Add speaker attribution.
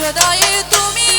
Speaker 1: হৃদয়ে তুমি